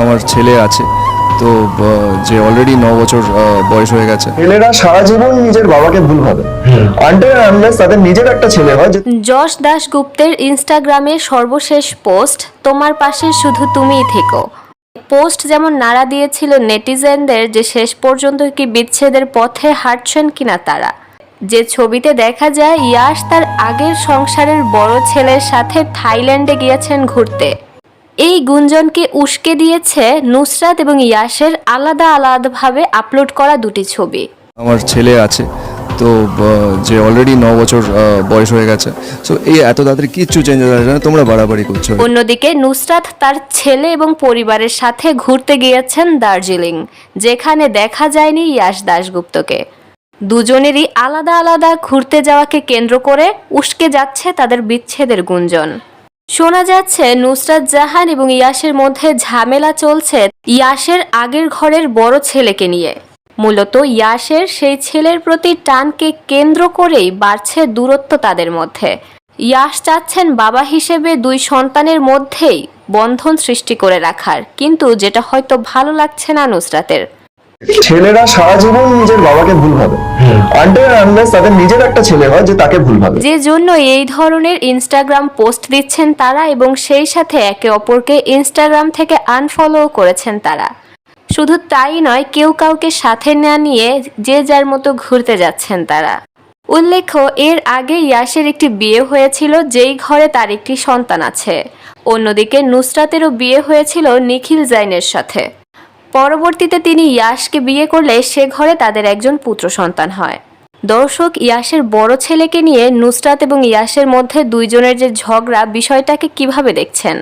আমার ছেলে আছে। তো যে অলরেডি ন বছর বয়স হয়ে গেছে। ছেলেরা সারা জীবন নিজের বাবাকে ভুল ভাবে। তাদের নিজের একটা ছেলে হয় যশ দাশগুপ্তের ইনস্টাগ্রামে সর্বশেষ পোস্ট তোমার পাশে শুধু তুমিই থেকো। পোস্ট যেমন নাড়া দিয়েছিল নেটিজেনদের যে শেষ পর্যন্ত কি বিচ্ছেদের পথে হাঁটছেন কিনা তারা। যে ছবিতে দেখা যায় ইয়াশ তার আগের সংসারের বড় ছেলের সাথে থাইল্যান্ডে গিয়েছেন ঘুরতে। এই গুঞ্জনকে উস্কে দিয়েছে নুসরাত এবং ইয়াশের আলাদা আলাদাভাবে আপলোড করা দুটি ছবি। আমার ছেলে আছে তো যে অলরেডি ন বছর বয়স হয়ে গেছে। সো এই এত তাড়াতাড়ি কিচ্ছু চেঞ্জ হয়ে না তোমরা বাড়াবাড়ি করছ। অন্যদিকে নুসরাত তার ছেলে এবং পরিবারের সাথে ঘুরতে গিয়েছেন দার্জিলিং যেখানে দেখা যায়নি ইয়াশ দাশগুপ্তকে। দুজনেরই আলাদা আলাদা ঘুরতে যাওয়াকে কেন্দ্র করে উস্কে যাচ্ছে তাদের বিচ্ছেদের গুঞ্জন। শোনা যাচ্ছে, নুসরাত জাহান এবং ইয়াশের মধ্যে ঝামেলা চলছে ইয়াশের আগের ঘরের বড় ছেলেকে নিয়ে। মূলত ইয়াশের সেই ছেলের প্রতি টানকে কেন্দ্র করেই বাড়ছে দূরত্ব তাদের মধ্যে। ইয়াশ চাচ্ছেন বাবা হিসেবে দুই সন্তানের মধ্যেই বন্ধন সৃষ্টি করে রাখার, কিন্তু যেটা হয়তো ভালো লাগছে না নুসরাতের। ছেলেরা সারা জীবন নিজের বাবাকে ভুল ভাবে। আনটিল আনলেস তাদের নিজের একটা ছেলে হয় যে তাকে ভুল ভাবে। যে জন্য এই ধরনের ইনস্টাগ্রাম পোস্ট দিচ্ছেন তারা এবং সেই সাথে একে অপরকে ইনস্টাগ্রাম থেকে আনফলো করেছেন তারা। শুধু তাই নয় কেউ কাউকে সাথে না নিয়ে যে যার মতো ঘুরতে যাচ্ছেন তারা। উল্লেখ্য এর আগে ইয়াসের একটি বিয়ে হয়েছিল যেই ঘরে তার একটি সন্তান আছে। অন্যদিকে নুসরাতেরও বিয়ে হয়েছিল নিখিল জাইনের সাথে। পরবর্তীতে তিনি ইয়াসকে বিয়ে করলে সে ঘরে তাদের একজন পুত্র সন্তান হয়। দর্শক ইয়াসের বড় ছেলেকে নিয়ে নুসরাত এবং ইয়াসের মধ্যে দুইজনের যে ঝগড়া, বিষয়টাকে কীভাবে দেখছেন?